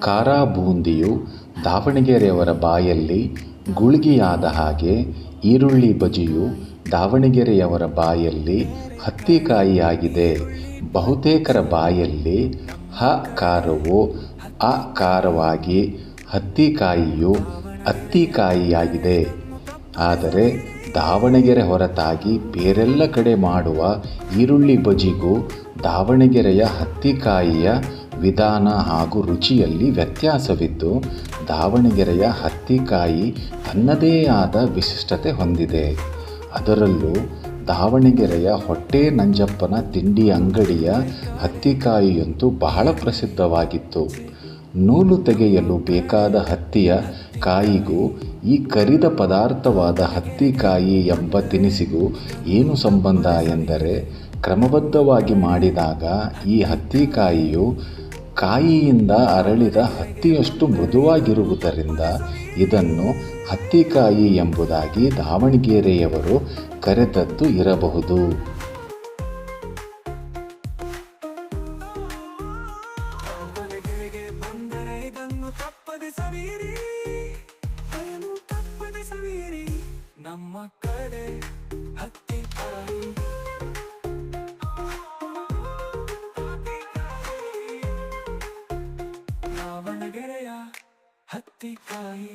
ಖಾರ ಬೂಂದಿಯು ದಾವಣಗೆರೆಯವರ ಬಾಯಲ್ಲಿ ಗುಳಿಗೆಯಾದ ಹಾಗೆ ಈರುಳ್ಳಿ ಬಜಿಯು ದಾವಣಗೆರೆಯವರ ಬಾಯಲ್ಲಿ ಹತ್ತಿಕಾಯಿಯಾಗಿದೆ. ಬಹುತೇಕರ ಬಾಯಲ್ಲಿ ಹ ಕಾರವು ಅ ಕಾರವಾಗಿ ಹತ್ತಿಕಾಯಿಯು ಅತ್ತಿಕಾಯಿಯಾಗಿದೆ. ಆದರೆ ದಾವಣಗೆರೆ ಹೊರತಾಗಿ ಬೇರೆಲ್ಲ ಕಡೆ ಮಾಡುವ ಈರುಳ್ಳಿ ಬಜಿಗೂ ದಾವಣಗೆರೆಯ ಹತ್ತಿಕಾಯಿಯ ವಿಧಾನ ಹಾಗೂ ರುಚಿಯಲ್ಲಿ ವ್ಯತ್ಯಾಸವಿದ್ದು, ದಾವಣಗೆರೆಯ ಹತ್ತಿಕಾಯಿ ತನ್ನದೇ ಆದ ವಿಶಿಷ್ಟತೆ ಹೊಂದಿದೆ. ಅದರಲ್ಲೂ ದಾವಣಗೆರೆಯ ಹೊಟ್ಟೆ ನಂಜಪ್ಪನ ತಿಂಡಿ ಅಂಗಡಿಯ ಹತ್ತಿಕಾಯಿಯಂತೂ ಬಹಳ ಪ್ರಸಿದ್ಧವಾಗಿತ್ತು. ನೂಲು ತೆಗೆಯಲು ಬೇಕಾದ ಹತ್ತಿಯ ಕಾಯಿಗೂ, ಈ ಕರಿದ ಪದಾರ್ಥವಾದ ಹತ್ತಿಕಾಯಿ ಎಂಬ ತಿನಿಸಿಗೂ ಏನು ಸಂಬಂಧ ಎಂದರೆ, ಕ್ರಮಬದ್ಧವಾಗಿ ಮಾಡಿದಾಗ ಈ ಹತ್ತಿಕಾಯಿಯು ಕಾಯಿಯಿಂದ ಅರಳಿದ ಹತ್ತಿಯಷ್ಟು ಮೃದುವಾಗಿರುವುದರಿಂದ ಇದನ್ನು ಹತ್ತಿಕಾಯಿ ಎಂಬುದಾಗಿ ದಾವಣಗೆರೆಯವರು ಕರೆದದ್ದು ಇರಬಹುದು. ದಾವಣಗೆರೆಯ ಹತ್ತಿಕಾಯಿ